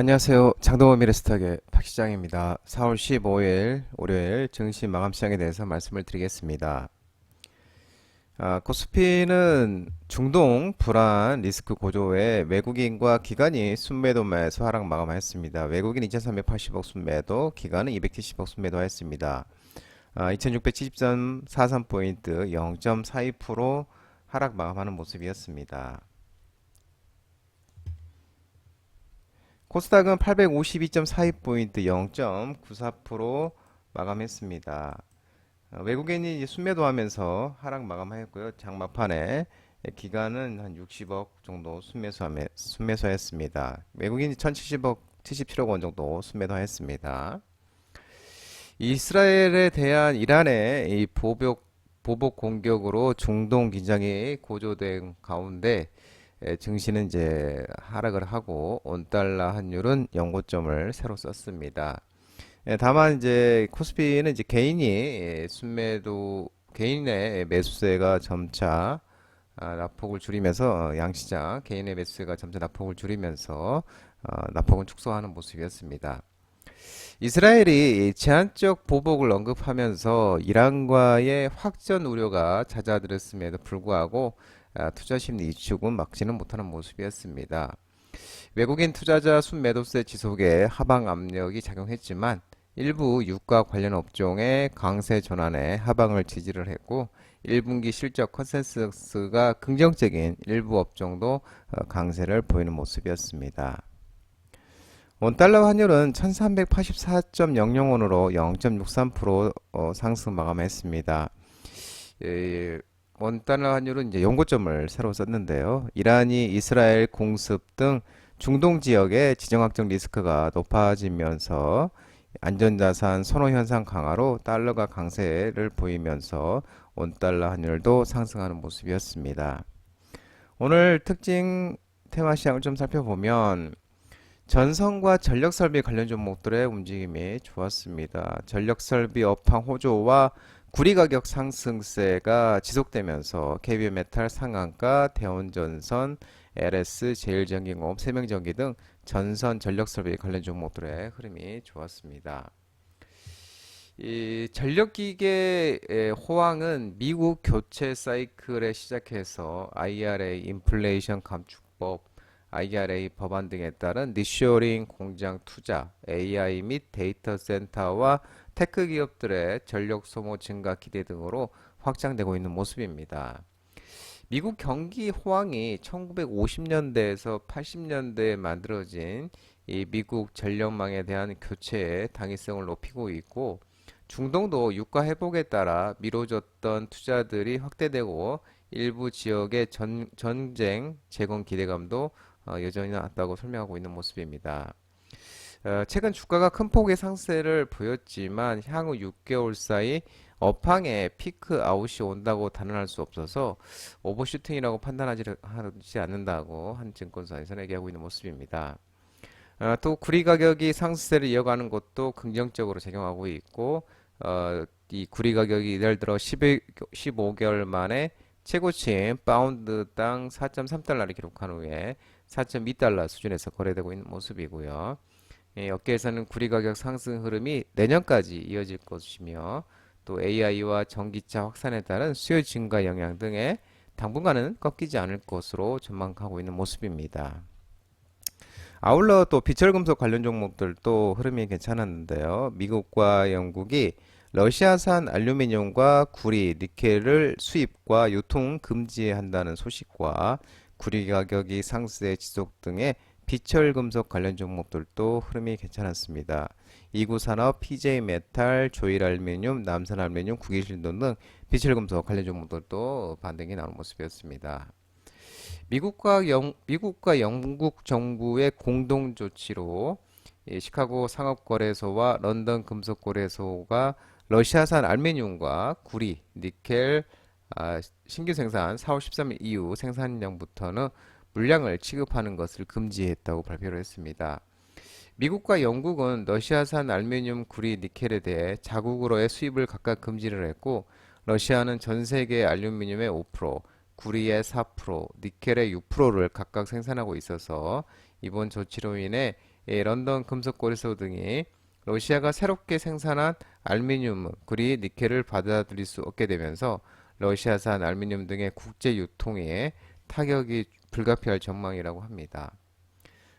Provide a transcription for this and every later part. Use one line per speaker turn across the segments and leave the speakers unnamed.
안녕하세요. 장동원 미래스탁의 박 시장입니다. 4월 15일 월요일 증시 마감 시장에 대해서 말씀을 드리겠습니다. 아, 코스피는 중동 불안 리스크 고조에 외국인과 기관이 순매도매에서 하락 마감하였습니다. 외국인 2,380억 순매도, 기관은 270억 순매도하였습니다. 아, 2,670.43포인트 0.42% 하락 마감하는 모습이었습니다. 코스닥은 852.42포인트 0.94% 마감했습니다. 어, 외국인이 순매도 하면서 하락 마감하였고요. 장막판에 기간은 한 60억 정도 순매수했습니다. 외국인이 1,070억, 77억 원 정도 순매도했습니다. 이스라엘에 대한 이란의 이 보복, 보복 공격으로 중동 긴장이 고조된 가운데 에, 증시는 이제 하락을 하고 원달러 환율은 연고점을 새로 썼습니다. 예, 다만 이제 코스피는 이제 개인이 예, 순매도 개인의 매수세가 점차 아, 낙폭을 줄이면서 어, 양시장 개인의 매수세가 점차 낙폭을 줄이면서 어, 낙폭은 축소하는 모습이었습니다. 이스라엘이 제한적 보복을 언급하면서 이란과의 확전 우려가 잦아들었음에도 불구하고 아, 투자 심리 위축은 막지는 못하는 모습이었습니다. 외국인 투자자 순매도세 지속에 하방 압력이 작용했지만 일부 유가 관련 업종의 강세 전환에 하방을 지지를 했고 1분기 실적 컨센서스가 긍정적인 일부 업종도 어, 강세를 보이는 모습이었습니다. 원달러 환율은 1384.00원으로 0.63% 어, 상승 마감했습니다. 예, 원달러 환율은 이제 연고점을 새로 썼는데요. 이란이 이스라엘 공습 등 중동 지역의 지정학적 리스크가 높아지면서 안전자산 선호 현상 강화로 달러가 강세를 보이면서 원달러 환율도 상승하는 모습이었습니다. 오늘 특징 테마 시장을 좀 살펴보면 전선과 전력 설비 관련 종목들의 움직임이 좋았습니다. 전력 설비 업황 호조와 구리 가격 상승세가 지속되면서 KB메탈 상한가, 대원전선, LS, 제일전기공업, 세명전기 등 전선 전력설비 관련 종목들의 흐름이 좋았습니다. 이 전력기계의 호황은 미국 교체 사이클에 시작해서 IRA 인플레이션 감축법, IRA 법안 등에 따른 리쇼링 공장 투자, AI 및 데이터 센터와 테크 기업들의 전력 소모 증가 기대 등으로 확장되고 있는 모습입니다. 미국 경기 호황이 1950년대에서 80년대에 만들어진 이 미국 전력망에 대한 교체의 당위성을 높이고 있고 중동도 유가 회복에 따라 미뤄졌던 투자들이 확대되고 일부 지역의 전, 전쟁 재건 기대감도 어, 여전히 낮다고 설명하고 있는 모습입니다. 어, 최근 주가가 큰 폭의 상승세를 보였지만 향후 6개월 사이 업황에 피크 아웃이 온다고 단언할 수 없어서 오버슈팅이라고 판단하지 하지 않는다고 한 증권사에서는 얘기하고 있는 모습입니다. 어, 또 구리 가격이 상승세를 이어가는 것도 긍정적으로 작용하고 있고 어, 이 구리 가격이 이달 들어 11, 15개월 만에 최고치인 파운드당 4.3달러를 기록한 후에 4.2달러 수준에서 거래되고 있는 모습이고요. 예, 업계에서는 구리 가격 상승 흐름이 내년까지 이어질 것이며 또 AI와 전기차 확산에 따른 수요 증가 영향 등에 당분간은 꺾이지 않을 것으로 전망하고 있는 모습입니다. 아울러 또 비철금속 관련 종목들도 흐름이 괜찮았는데요. 미국과 영국이 러시아산 알루미늄과 구리, 니켈을 수입과 유통 금지한다는 소식과 구리 가격이 상승의 지속 등의 비철금속 관련 종목들도 흐름이 괜찮았습니다. 이구산업, PJ메탈, 조일알루미늄, 남산알루미늄, 국일신돈 등 비철금속 관련 종목들도 반등이 나오는 모습이었습니다. 미국과 영, 미국과 영국 정부의 공동 조치로 시카고 상업거래소와 런던 금속거래소가 러시아산 알루미늄과 구리, 니켈, 아, 신규 생산 4월 13일 이후 생산량부터는 물량을 취급하는 것을 금지했다고 발표를 했습니다. 미국과 영국은 러시아산 알루미늄, 구리, 니켈에 대해 자국으로의 수입을 각각 금지를 했고 러시아는 전 세계 알루미늄의 5%, 구리의 4%, 니켈의 6%를 각각 생산하고 있어서 이번 조치로 인해 이 런던 금속 거래소 등이 러시아가 새롭게 생산한 알루미늄, 구리, 니켈을 받아들일 수 없게 되면서 러시아산 알루미늄 등의 국제 유통에 타격이 불가피할 전망이라고 합니다.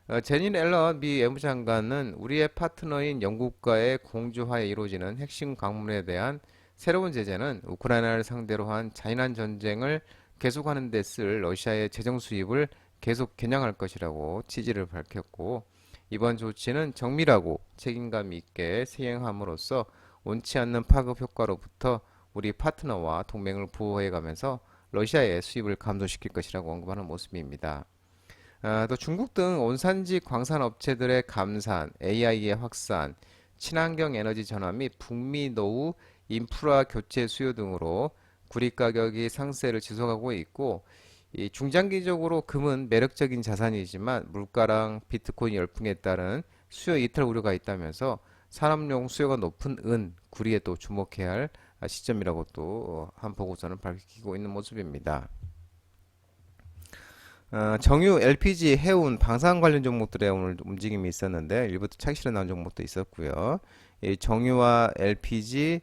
어, 제닌 앨런 미 외무장관은 우리의 파트너인 영국과의 공조하에 이루어지는 핵심 광물에 대한 새로운 제재는 우크라이나를 상대로 한 잔인한 전쟁을 계속하는 데 쓸 러시아의 재정 수입을 계속 겨냥할 것이라고 취지를 밝혔고 이번 조치는 정밀하고 책임감 있게 시행함으로써 원치 않는 파급 효과로부터 우리 파트너와 동맹을 보호해 가면서 러시아의 수입을 감소시킬 것이라고 언급하는 모습입니다. 아, 또 중국 등 온산지 광산 업체들의 감산, AI의 확산, 친환경 에너지 전환 및 북미 노후 인프라 교체 수요 등으로 구리 가격이 상세를 지속하고 있고 이 중장기적으로 금은 매력적인 자산이지만 물가랑 비트코인 열풍에 따른 수요 이탈 우려가 있다면서 산업용 수요가 높은 은, 구리에 또 주목해야 할 시점이라고 또 한 보고서는 밝히고 있는 모습입니다. 어, 정유, LPG, 해운, 방산 관련 종목들의 오늘 움직임이 있었는데 일부 실현 나온 종목도 있었고요. 이 정유와 LPG,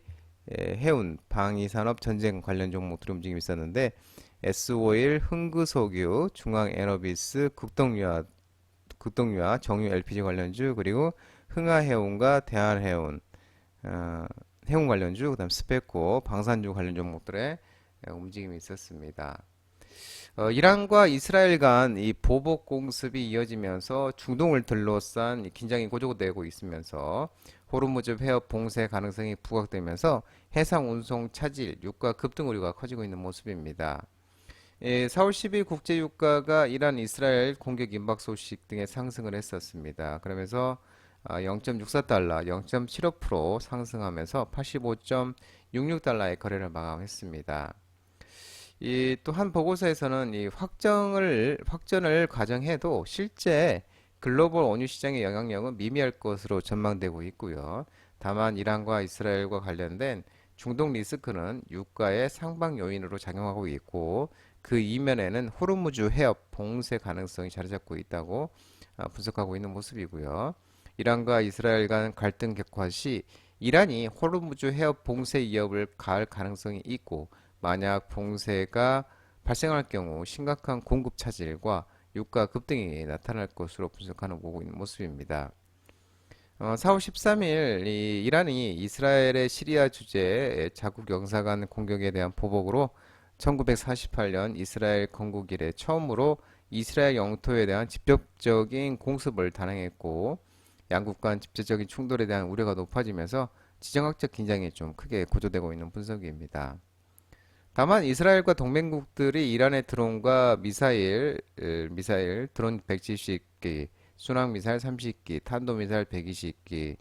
에, 해운, 방위산업, 전쟁 관련 종목들의 움직임이 있었는데 S-오일, 흥그석유, 중앙에너비스, 국동유화, 국동유화, 정유 LPG 관련주 그리고 흥하해운과 대한해운, 어, 해운 관련주, 그다음 스페코, 방산주 관련 종목들의 움직임이 있었습니다. 어, 이란과 이스라엘 간 이 보복 공습이 이어지면서 중동을 이 긴장이 고조되고 있으면서 호르무즈 해협 봉쇄 가능성이 부각되면서 해상 운송 차질, 유가 급등 우려가 커지고 있는 모습입니다. 예, 4월 10일 국제 유가가 이란 이스라엘 공격 임박 소식 등에 상승을 했었습니다. 그러면서 0.64달러, 0.75% 상승하면서 85.66달러의 거래를 마감했습니다. 이 또한 보고서에서는 이 확정을 확전을 가정해도 실제 글로벌 원유 시장의 영향력은 미미할 것으로 전망되고 있고요. 다만 이란과 이스라엘과 관련된 중동 리스크는 유가의 상방 요인으로 작용하고 있고 그 이면에는 호르무즈 해협 봉쇄 가능성이 자리 잡고 있다고 아, 분석하고 있는 모습이고요. 이란과 이스라엘 간 갈등 격화 시 이란이 호르무즈 해협 봉쇄 위협을 가할 가능성이 있고 만약 봉쇄가 발생할 경우 심각한 공급 차질과 유가 급등이 나타날 것으로 분석하는 보고 있는 모습입니다. 어, 4월 13일 이 이란이 이스라엘의 시리아 주재 자국 영사관 공격에 대한 보복으로 1948년 이스라엘 건국 이래 처음으로 이스라엘 영토에 대한 직접적인 공습을 단행했고 양국 간 직접적인 충돌에 대한 우려가 높아지면서 지정학적 긴장이 좀 크게 고조되고 있는 분석입니다. 다만 이스라엘과 동맹국들이 이란의 드론과 미사일, 미사일 드론 170기, 순항 미사일 30기, 탄도 미사일 120기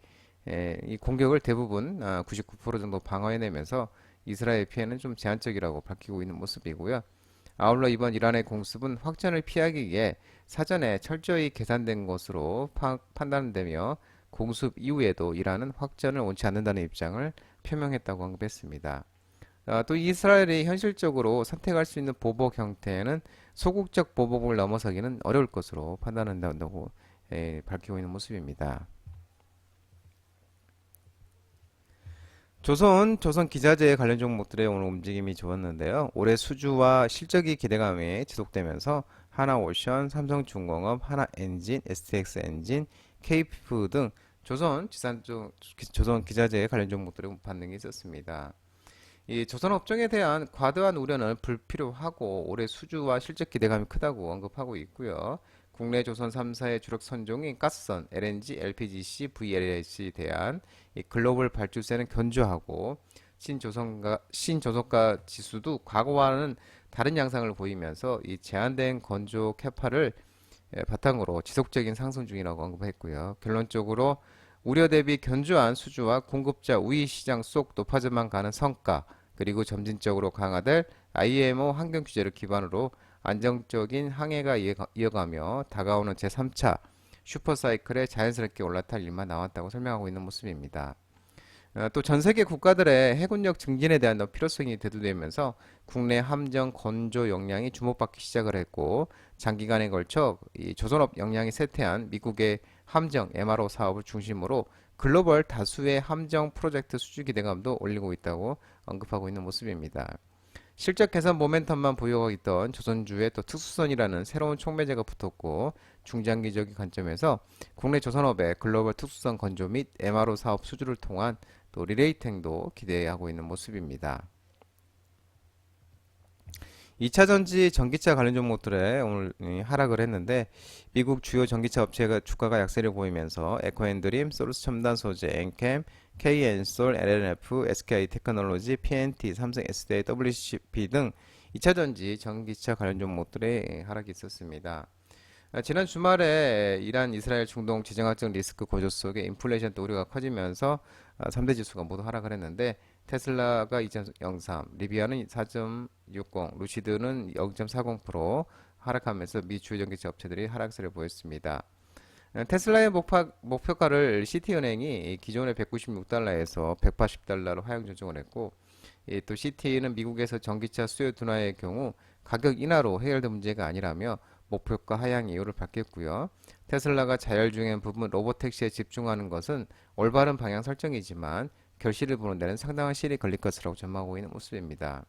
이 공격을 대부분 99% 아, 정도 방어해내면서 이스라엘 피해는 좀 제한적이라고 밝히고 있는 모습이고요. 아울러 이번 이란의 공습은 확전을 피하기 위해 사전에 철저히 계산된 것으로 파, 판단되며 공습 이후에도 이란은 확전을 원치 않는다는 입장을 표명했다고 언급했습니다. 아, 또 이스라엘이 현실적으로 선택할 수 있는 보복 형태는 소극적 보복을 넘어서기는 어려울 것으로 판단한다고 예, 밝히고 있는 모습입니다. 조선, 조선 기자재 관련 종목들의 오늘 움직임이 좋았는데요. 올해 수주와 실적이 기대감이 지속되면서 하나오션, 삼성중공업, 하나엔진, STX 엔진, KF 등 조선 지산 조선 기자재 관련 종목들의 반등이 있었습니다. 이 조선 업종에 대한 과도한 우려는 불필요하고 올해 수주와 실적 기대감이 크다고 언급하고 있고요. 국내 조선 3사의 주력 선종인 가스선, LNG, LPGC, VLC에 대한 글로벌 발주세는 견조하고 신조선가 신조선가 지수도 과거와는 다른 양상을 보이면서 이 제한된 건조 캐파를 예, 바탕으로 지속적인 상승 중이라고 언급했고요. 결론적으로 우려 대비 견조한 수주와 공급자 우위 시장 속 높아져만 가는 성과 그리고 점진적으로 강화될 IMO 환경 규제를 기반으로 안정적인 항해가 이어가며 다가오는 제3차 슈퍼사이클에 자연스럽게 올라탈 일만 나왔다고 설명하고 있는 모습입니다. 어, 또전 세계 국가들의 해군력 증진에 대한 필요성이 대두되면서 국내 함정 건조 역량이 주목받기 시작을 했고 장기간에 걸쳐 이 조선업 역량이 쇠퇴한 미국의 함정 MRO 사업을 중심으로 글로벌 다수의 함정 프로젝트 수주 기대감도 올리고 있다고 언급하고 있는 모습입니다. 실적 개선 모멘텀만 보유하고 있던 조선주의 또 특수선이라는 새로운 촉매제가 붙었고 중장기적인 관점에서 국내 조선업의 글로벌 특수선 건조 및 MRO 사업 수주를 통한 또 리레이팅도 기대하고 있는 모습입니다. 2차 전지 전기차 관련 종목들에 오늘 이, 하락을 했는데 미국 주요 전기차 업체가 주가가 약세를 보이면서 에코앤드림, 소르스 첨단 소재, 엔캠, KN솔, LNF, SK 테크놀로지, PNT, 삼성 SDI, WCP 등 2차 전지 전기차 관련 종목들의 하락이 있었습니다. 아, 지난 주말에 이란, 이스라엘, 중동 지정학적 리스크 고조 속에 인플레이션 또 우려가 커지면서 3대 지수가 모두 하락을 했는데 테슬라가 2.03, 리비아는 4.60, 루시드는 0.40% 하락하면서 미 주요 전기차 업체들이 하락세를 보였습니다. 어, 테슬라의 목파, 목표가를 시티은행이 기존의 196달러에서 180달러로 하향 조정을 했고 이또 시티는 미국에서 전기차 수요 둔화의 경우 가격 인하로 해결된 문제가 아니라며 목표가 하향 이유를 받겠고요. 테슬라가 자율 주행 부분 로보택시에 집중하는 것은 올바른 방향 설정이지만 결실을 보는 데는 상당한 시일이 걸릴 것이라고 전망하고 있는 모습입니다.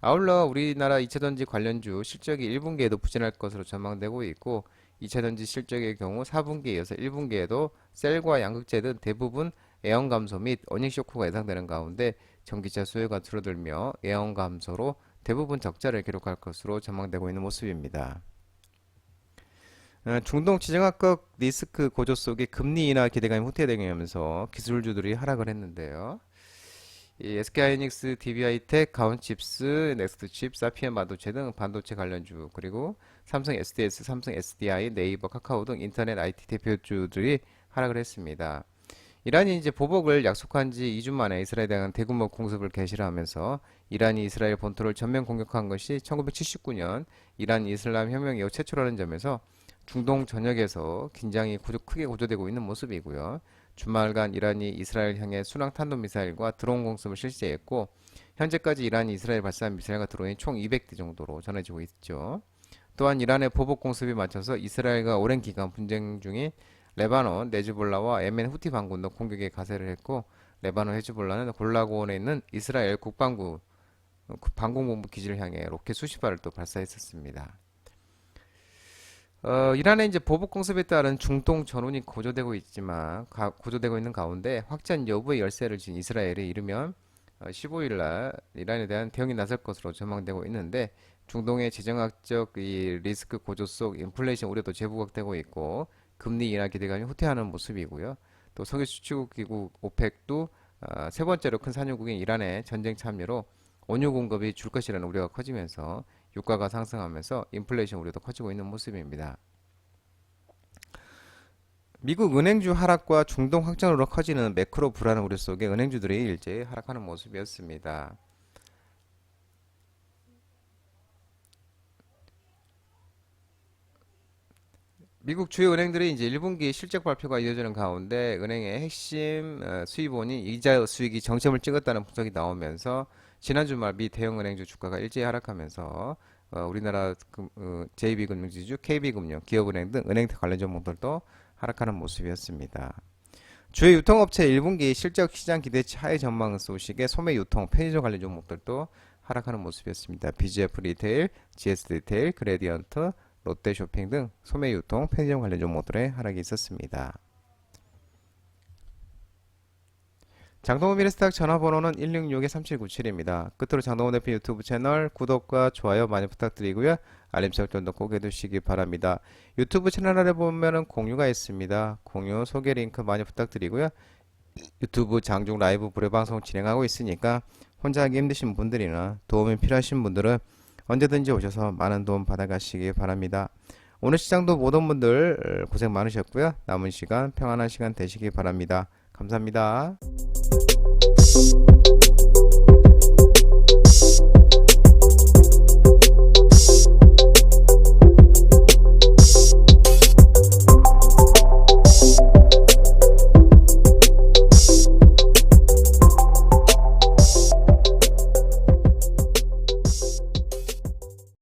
아울러 우리나라 2차전지 관련주 실적이 1분기에도 부진할 것으로 전망되고 있고 2차전지 실적의 경우 4분기에 이어서 1분기에도 셀과 양극재 등 대부분 애원 감소 및 어닝 쇼크가 예상되는 가운데 전기차 수요가 줄어들며 애원 감소로 대부분 적자를 기록할 것으로 전망되고 있는 모습입니다. 어, 중동 지정학적 리스크 고조 속에 금리 인하 기대감이 후퇴되면서 기술주들이 하락을 했는데요. 이 SK하이닉스, DB하이텍, 가온칩스, 넥스트칩, 사피엔 반도체 등 반도체 관련주 그리고 삼성 SDS, 삼성 SDI, 네이버, 카카오 등 인터넷 IT 대표주들이 하락을 했습니다. 이란이 이제 보복을 약속한 지 2주 만에 이스라엘에 대한 대규모 공습을 개시를 하면서 이란이 이스라엘 본토를 전면 공격한 것이 1979년 이란 이슬람 혁명 이후 최초라는 점에서 중동 전역에서 긴장이 고조, 크게 고조되고 있는 모습이고요. 주말간 이란이 이스라엘 향해 순항 탄도 미사일과 드론 공습을 실시했고 현재까지 이란이 이스라엘 발사한 미사일과 드론이 총 200대 정도로 전해지고 있죠. 또한 이란의 보복 공습에 맞춰서 이스라엘과 오랜 기간 분쟁 중인 레바논, 네즈볼라와 예멘 후티 반군도 공격에 가세를 했고 레바논 헤즈볼라는 골라고원에 있는 이스라엘 국방부 방공본부 기지를 향해 로켓 수십 발을 또 발사했었습니다. 어, 이란의 이제 보복 공습에 따른 중동 전운이 고조되고 있지만 가, 고조되고 있는 가운데 확전 여부의 열쇠를 쥔 이스라엘이 이르면 어, 15일 날 이란에 대한 대응이 나설 것으로 전망되고 있는데 중동의 재정학적 이 리스크 고조 속 인플레이션 우려도 재부각되고 있고 금리 인하 기대감이 후퇴하는 모습이고요. 또 석유 수출국 기구 오펙도 어, 세 번째로 큰 산유국인 이란의 전쟁 참여로 원유 공급이 줄 것이라는 우려가 커지면서 유가가 상승하면서 인플레이션 우려도 커지고 있는 모습입니다. 미국 은행주 하락과 중동 확전으로 커지는 매크로 불안 우려 속에 은행주들이 일제히 하락하는 모습이었습니다. 미국 주요 은행들이 이제 1분기 실적 발표가 이어지는 가운데 은행의 핵심 어, 수입원이 이자 수익이 정점을 찍었다는 분석이 나오면서 지난 주말 미 대형 은행주 주가가 일제히 하락하면서 어, 우리나라 금, 어, JB금융지주, KB금융, 기업은행 등 은행 관련 종목들도 하락하는 모습이었습니다. 주요 유통업체 1분기 실적 시장 기대치 하회 전망 소식에 소매 유통, 편의점 관련 종목들도 하락하는 모습이었습니다. BGF 리테일, GS 리테일, 그레디언트, 롯데쇼핑 등 소매 유통, 편의점 관련 종목들의 하락이 있었습니다. 장동호 미래스탁 전화번호는 166-3797입니다. 끝으로 장동호 대표 유튜브 채널 구독과 좋아요 많이 부탁드리고요. 알림 설정도 꼭 해두시기 바랍니다. 유튜브 채널 아래 보면은 공유가 있습니다. 공유 소개 링크 많이 부탁드리고요. 유튜브 장중 라이브 무료 방송 진행하고 있으니까 혼자 하기 힘드신 분들이나 도움이 필요하신 분들은 언제든지 오셔서 많은 도움 받아가시기 바랍니다. 오늘 시장도 모든 분들 고생 많으셨고요. 남은 시간 평안한 시간 되시기 바랍니다. 감사합니다.